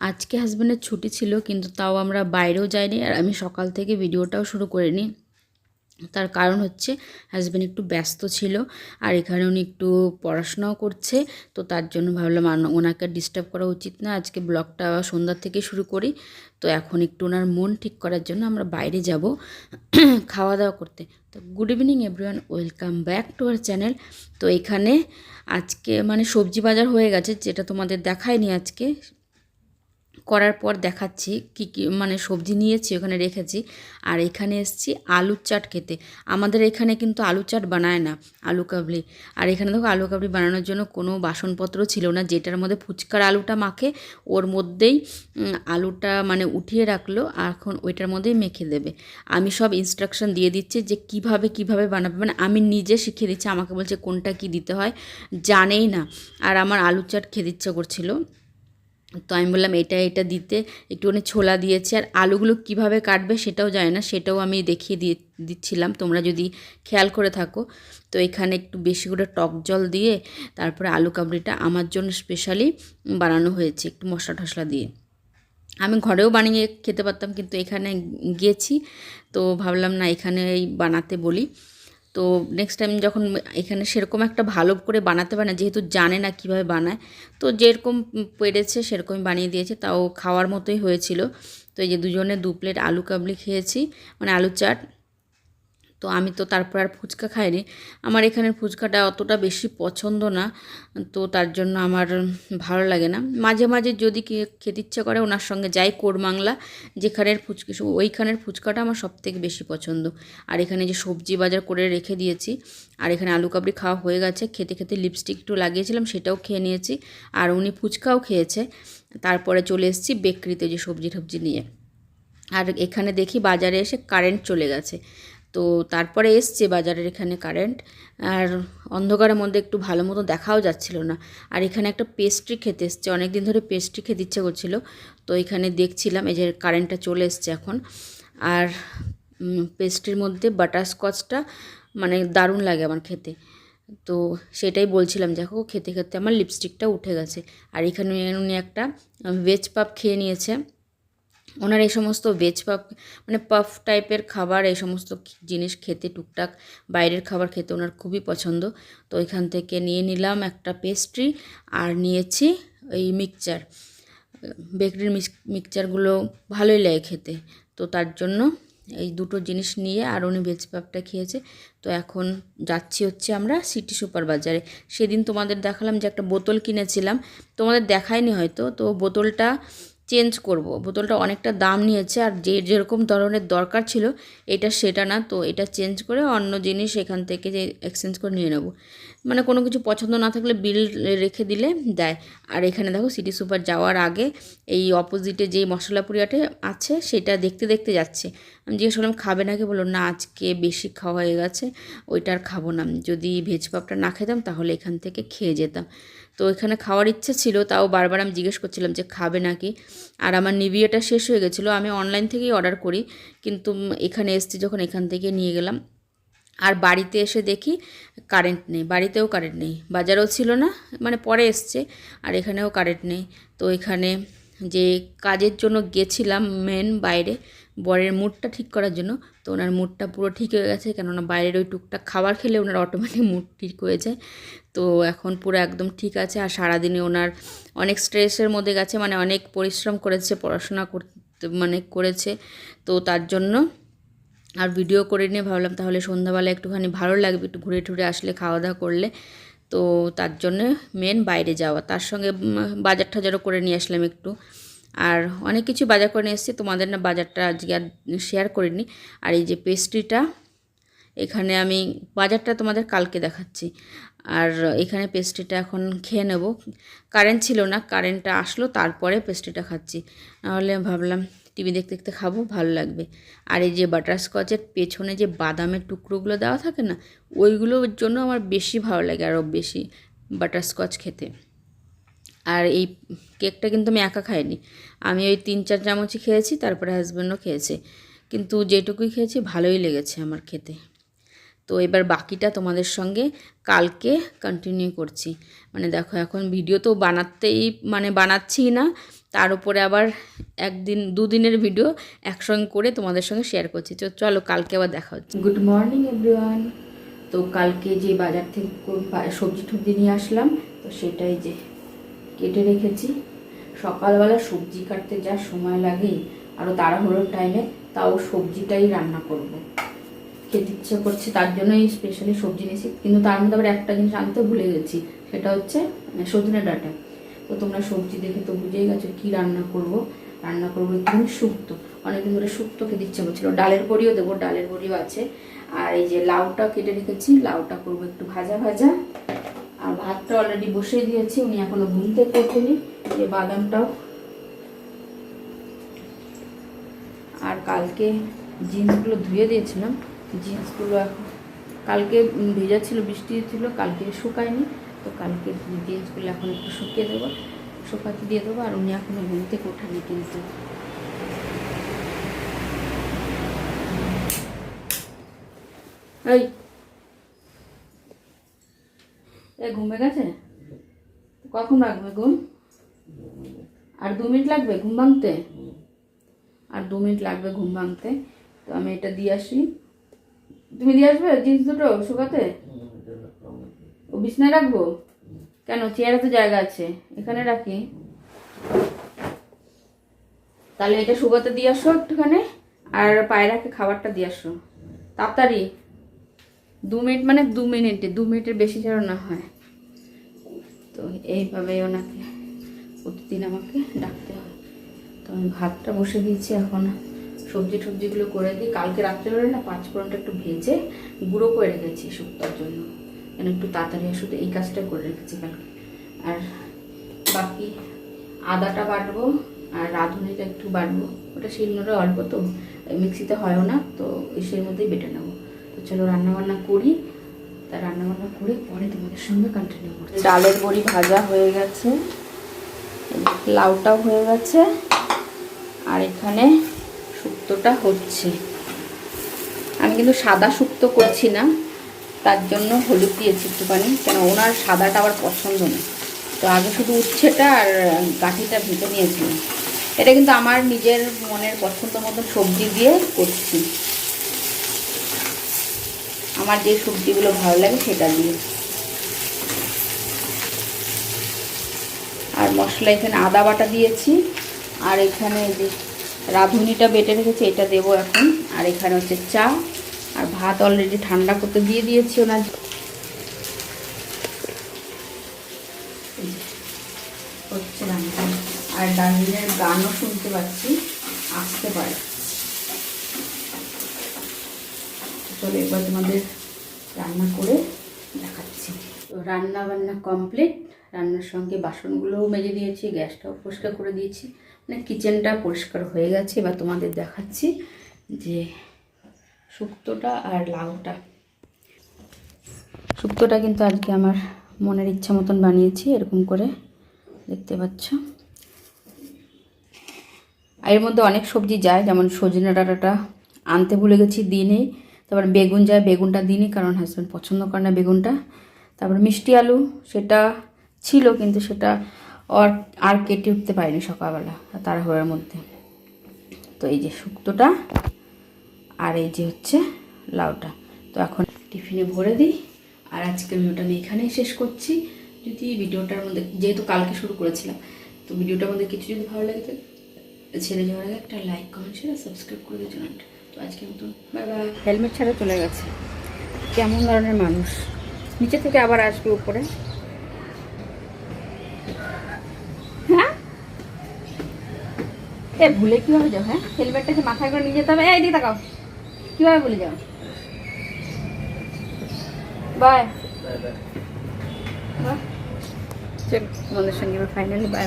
আজকে হাজব্যান্ডের ছুটি ছিল, কিন্তু তাও আমরা বাইরেও যাইনি আর আমি সকাল থেকে ভিডিওটাও শুরু করিনি। তার কারণ হচ্ছে হাজব্যান্ড একটু ব্যস্ত ছিল আর এখানে উনি একটু পড়াশোনাও করছে, তো তার জন্য ভাবলাম ওনাকে ডিস্টার্ব করা উচিত না। আজকে ব্লগটা সন্ধ্যার থেকে শুরু করি, তো এখন একটু ওনার মন ঠিক করার জন্য আমরা বাইরে যাব খাওয়া দাওয়া করতে। তো good evening everyone welcome back to our channel তো এখানে আজকে মানে সবজি বাজার হয়ে গেছে, যেটা তোমাদের দেখায়নি আজকে করার পর দেখাচ্ছি কি কি মানে সবজি নিয়েছি, ওখানে রেখেছি। আর এখানে এসেছি আলুর চাট খেতে। আমাদের এখানে কিন্তু আলু চাট বানায় না, আলু কাবলি। আর এখানে দেখো আলু কাবলি বানানোর জন্য কোনো বাসনপত্র ছিল না, যেটার মধ্যে ফুচকার আলুটা মাখে, ওর মধ্যেই আলুটা মানে উঠিয়ে রাখল, আর এখন ওইটার মধ্যেই মেখে দেবে। আমি সব ইনস্ট্রাকশন দিয়ে দিচ্ছি যে কীভাবে কীভাবে বানাবে। মানে আমি নিজে শিখিয়ে দিচ্ছি, আমাকে বলছে কোনটা কি দিতে হয়, জানেই না। আর আমার আলু চাট খেতে ইচ্ছা করছিল। তো আমি বললাম, এটা এটা দিতে। একটুখানি ছোলা দিয়েছি। আর আলুগুলো কীভাবে কাটবে সেটাও জানি না। সেটাও আমি দেখিয়ে দিয়ে, দিচ্ছিলাম। তোমরা যদি খেয়াল করে থাকো। তো এখানে একটু বেশি করে টক জল দিয়ে তারপরে আলু কাবড়িটা আমার জন্য স্পেশালি বানানো হয়েছে একটু মশলা টশলা দিয়ে। আমি ঘরেও বানিয়ে খেতে পারতাম, কিন্তু এখানে গিয়েছি তো ভাবলাম, না, এখানেই বানাতে বলি। তো নেক্সট টাইম যখন এখানে সেরকম একটা ভালো করে বানাতে পারে না, যেহেতু জানে না কীভাবে বানায়, তো যেরকম পেরেছে সেরকমই বানিয়ে দিয়েছে, তাও খাওয়ার মতোই হয়েছিল। তো এই যে দুজনে দু প্লেট আলু কাবলি খেয়েছি মানে আলু চাট তো আমি তো তারপর আর ফুচকা খাইনি। আমার এখানের ফুচকাটা অতটা বেশি পছন্দ না, তো তার জন্য আমার ভালো লাগে না। মাঝে মাঝে যদি খেতে ইচ্ছা করে ওনার সঙ্গে যাই কোরমাংলা যেখানের ফুচকা, ওইখানের ফুচকাটা আমার সবথেকে বেশি পছন্দ। আর এখানে যে সবজি বাজার করে রেখে দিয়েছি, আর এখানে আলু কাবড়ি খাওয়া হয়ে গেছে, খেতে খেতে লিপস্টিক একটু লাগিয়েছিলাম, সেটাও খেয়ে নিয়েছি। আর উনি ফুচকাও খেয়েছে। তারপরে চলে এসেছি বেকরিতে যে সবজি টবজি নিয়ে। আর এখানে দেখি বাজারে এসে কারেন্ট চলে গেছে। তো তারপরে এসছে বাজারের এখানে কারেন্ট আর অন্ধকারের মধ্যে একটু ভালো মতো দেখাও যাচ্ছিল না। আর এখানে একটা পেস্ট্রি খেতে এসছে অনেক দিন ধরে পেস্ট্রি খেতে ইচ্ছে করছিল। তো এখানে দেখছিলাম এই যে কারেন্টটা চলে এসছে এখন। আর পেস্ট্রির মধ্যে বাটারস্কচটা মানে দারুণ লাগে আমার খেতে। তো সেটাই বলছিলাম, দেখো, খেতে খেতে আমার লিপস্টিকটা উঠে গেছে। আর এখানে উনি একটা ভেজ পাপ খেয়ে নিয়েছে। ওনার এই সমস্ত ভেজ পাপ মানে পাফ টাইপের খাবার, এই সমস্ত জিনিস খেতে টুকটাক বাইরের খাবার খেতে ওনার খুবই পছন্দ। তো এখান থেকে নিয়ে নিলাম একটা পেস্ট্রি আর নিয়েছি ওই মিক্সচার বেকারির মিক্সচারগুলো ভালোই লাগে খেতে। তো তার জন্য এই দুটো জিনিস নিয়ে আর উনি ভেজ পাপটা খেয়েছে। তো এখন যাচ্ছি হচ্ছে আমরা সিটি সুপার বাজারে। সেদিন তোমাদের দেখালাম যে একটা বোতল কিনেছিলাম। তোমাদের দেখায়নি হয়তো। তো বোতলটা চেঞ্জ করব। বোতলটা অনেকটা দাম নিয়েছে আর যে যেরকম ধরনের দরকার ছিল এটা সেটা না, তো এটা চেঞ্জ করে অন্য জিনিস এখান থেকে যে এক্সচেঞ্জ করে নিয়ে নেব। মানে কোনো কিছু পছন্দ না থাকলে বিল রেখে দিলে দেয়। আর এখানে দেখো সিটি সুপার যাওয়ার আগে এই অপোজিটে যেই মশলা পুরিয়াটা আছে সেটা দেখতে দেখতে যাচ্ছে। আমি জিজ্ঞেস করলাম, খাবে নাকি? বলল, না, আজকে বেশি খাওয়া হয়ে গেছে, ওইটা আর খাব না। যদি ভেজ পাপটা না খেতাম তাহলে এখান থেকে খেয়ে যেতাম। তো এখানে খাওয়ার ইচ্ছে ছিল, তাও বারবার আমি জিজ্ঞেস করছিলাম যে খাবে নাকি? আর আমার নিভিয়াটা শেষ হয়ে গেছিল। আমি অনলাইন থেকেই অর্ডার করি, কিন্তু এখানে এসছি যখন এখান থেকে নিয়ে গেলাম। আর বাড়িতে এসে দেখি কারেন্ট নেই, বাড়িতেও কারেন্ট নেই, বাজারেও ছিল না মানে পরে এসছে আর এখানেও কারেন্ট নেই। তো এখানে যে কাজের জন্য গেছিলাম মেন বাইরে, বরের মুডটা ঠিক করার জন্য, তো ওনার মুডটা পুরো ঠিক হয়ে গেছে, কেননা বাইরের ওই টুকটাক খাবার খেলে ওনার অটোমেটিক মুড ঠিক হয়ে যায়। তো এখন পুরো একদম ঠিক আছে আর সারাদিনে ওনার অনেক স্ট্রেসের মধ্যে গেছে মানে অনেক পরিশ্রম করেছে, পড়াশোনা করতে মানে করেছে। তো তার জন্য আর ভিডিও করে নিয়ে ভাবলাম তাহলে সন্ধ্যাবেলা একটুখানি ভালো লাগবে, একটু ঘুরে টুরে আসলে খাওয়া দাওয়া করলে। তো তার জন্য মেন বাইরে যাওয়া। তার সঙ্গে বাজার টাজারও করে নিয়ে আসলাম একটু। আর অনেক কিছু বাজার করে নিয়ে এসেছি, তোমাদের না বাজারটা আজকে আর শেয়ার করিনি। আর এই যে পেস্ট্রিটা এখানে আমি বাজারটা তোমাদের কালকে দেখাচ্ছি। আর এখানে পেস্ট্রিটা এখন খেয়ে নেব। কারেন্ট ছিল না কারেন্টটা আসলো, তারপরে পেস্ট্রিটা খাচ্ছি। নাহলে ভাবলাম টিভি দেখতে দেখতে খাব, ভালো লাগবে। আর এই যে বাটারস্কচের পেছনে যে বাদামের টুকরোগুলো দেওয়া থাকে না, ওইগুলোর জন্য আমার বেশি ভালো লাগে আরও বেশি বাটারস্কচ খেতে। আর এই কেকটা কিন্তু আমি একা খাইনি। আমি ওই তিন চার চামচই খেয়েছি, তারপরে হাজব্যান্ডও খেয়েছে। কিন্তু যেটুকুই খেয়েছি, ভালোই লেগেছে আমার খেতে। তো এবার বাকিটা তোমাদের সঙ্গে কালকে কন্টিনিউ করছি। মানে দেখো, এখন ভিডিও তো বানাতেই মানে বানাচ্ছি না, তার উপরে আবার একদিন, দুদিনের ভিডিও একসঙ্গে করে তোমাদের সঙ্গে শেয়ার করছি। তো চলো, কালকে আবার দেখা হচ্ছে। গুড মর্নিং এভরিওয়ান তো কালকে যে বাজার থেকে সবজি টবজি নিয়ে আসলাম, তো সেটাই যে কেটে রেখেছি। সকালবেলা সবজি কাটতে যা সময় লাগে আরও তাড়াহুড়োর টাইমে তাও সবজিটাই রান্না করব। খেতে ইচ্ছে করছে, তার জন্যই স্পেশালি সবজি নিয়েছি কিন্তু তার মধ্যে আবার একটা জিনিস আনতে ভুলে গেছি, সেটা হচ্ছে সজনে ডাঁটা। তো তোমরা সবজি দেখে তো বুঝেই গেছো কি রান্না করব। রান্না করব একদম শুক্তো। অনেকদিন ধরে শুক্তো খেতে ইচ্ছে করছিল। ডালের বড়িও দেবো, ডালের বড়িও আছে। আর এই যে লাউটা কেটে রেখেছি, লাউটা করব একটু ভাজা ভাজা। আর ভাতটা অলরেডি বসিয়ে দিয়েছি, উনি এখনও ঘুম থেকে যে বাদামটাও। আর কালকে জিন্সগুলো ধুয়ে দিয়েছিলাম। জিন্সগুলো এখন কালকে ভেজা ছিল, বৃষ্টি ছিল, কালকে শুকায়নি, তো কালকে জিন্সগুলো এখন একটু শুকিয়ে দেবো। শুকাতে দিয়ে দেবো আর উনি এখনও ঘুম থেকে ওঠানি কিন্তু। এই, এ, ঘুমে গেছে? কখন রাখবে ঘুম? আর দু মিনিট লাগবে ঘুম ভাঙতে? আর দু মিনিট লাগবে ঘুম ভাঙতে, তো আমি এটা দিয়ে আসি। তুমি দিয়ে আসবে? জিন্স দুটো শুকাতে? ও বিছনায় রাখব? কেন? চেয়ারে তো জায়গা আছে। এখানে রাখি। তাহলে এটা শুকাতে দিয়ে আসো একটুখানি, আর পায়রাকে খাবারটা দিয়ে আসো। তাড়াতাড়ি। দু মিনিট মানে দু মিনিটে, দু মিনিটের বেশি যেন না হয়। তো এইভাবে ওনাকে, প্রতিদিন আমাকে ডাকতে হয়। তো আমি ভাতটা বসে দিয়েছি এখন। সবজি টবজিগুলো করে দিই। কালকে রাত্রেবেলা না পাঁচ ফোড়নটা একটু ভেজে গুঁড়ো করে রেখেছি শুক্তার জন্য। কেন একটু তাড়াতাড়ি শুধু এই কাজটা করে রেখেছি কালকে। আর বাকি আদাটা বাটবো আর রাঁধুনিটা একটু বাটবো। ওটা শিলনোড়ে অল্প তো মিক্সিতে হয়ও না, তো ইসের মধ্যেই বেটে নেব। তো চলো রান্নাবান্না করি। তা রান্নাবান্না করে পরে তোমাদের সঙ্গে কন্টিনিউ করছি। ডালের বড়ি ভাজা হয়ে গেছে লাউটাও হয়ে গেছে। আর এখানে শুক্তোটা হচ্ছে। আমি কিন্তু সাদা শুক্তো করছি না, তার জন্য হলুদ দিয়েছি একটুখানি, কেন ওনার সাদাটা আবার পছন্দ না। তো আগে শুধু উচ্ছেটা আর গাঠিটা ভেজে নিয়েছিলাম। এটা কিন্তু আমার নিজের মনের পছন্দ মতো সবজি দিয়ে করছি। আমার যে সবজিগুলো ভালো লাগে সেটা দিয়ে। আর মশলা এখানে আদা বাটা দিয়েছি, আর এখানে যে রাঁধুনিটা বেটে রেখেছি, এটা দেবো এখন। আর এখানে হচ্ছে চা। আর ভাত অলরেডি ঠান্ডা করতে দিয়ে দিয়েছি ওনার। হচ্ছে আর ডালিমের গানও শুনতে পাচ্ছি, আসতে পারে। চলো এবার তোমাদের রান্না করে দেখাচ্ছি। তো রান্না বান্না কমপ্লিট রান্নার সঙ্গে বাসনগুলোও মেজে দিয়েছি, গ্যাসটাও পরিষ্কার করে দিয়েছি। কিচেনটা পরিষ্কার হয়ে গেছে, এবার তোমাদের দেখাচ্ছি যে শুক্তোটা আর লাউটা। শুক্তোটা কিন্তু আজকে আমার মনের ইচ্ছা মতন বানিয়েছি, এরকম করে দেখতে পাচ্ছ। আর এর মধ্যে অনেক সবজি যায়, যেমন সজনে ডাঁটাটা আনতে ভুলে গেছি দিনে তারপর বেগুন যায়, বেগুনটা দিনই কারণ হাজব্যান্ড পছন্দ করে না বেগুনটা। তারপর মিষ্টি আলু, সেটা ছিল, কিন্তু সেটা আর আর কেটে উঠতে পারিনি সকালবেলা, তাড়াহুড়োর মধ্যে। তো এই যে শুক্তোটা আর এই যে হচ্ছে লাউটা। তো এখন টিফিনে ভরে দিই, আর আজকের ভিডিওটা আমি এখানেই শেষ করছি। যদি ভিডিওটার মধ্যে, যেহেতু কালকে শুরু করেছিলাম, তো ভিডিওটার মধ্যে কিছু যদি ভালো লাগে ছেড়ে যাওয়ার আগে একটা লাইক কমেন্ট শেয়ার সাবস্ক্রাইব করে চ্যানেলটা তো আজকে মতন বাই বাই হেলমেট ছাড়া চলে গেছে। কেমন ধরনের মানুষ? নিচে থেকে আবার আসবে উপরে হ্যাঁ এ ভুলে কীভাবে যাও হ্যাঁ? হেলমেটটা কি মাথায় করে নিয়ে যেতে হবে এই দিকে তাকাও। কীভাবে ভুলে যাও? বাই বাই চল তোমাদের সঙ্গে ফাইনালি বাই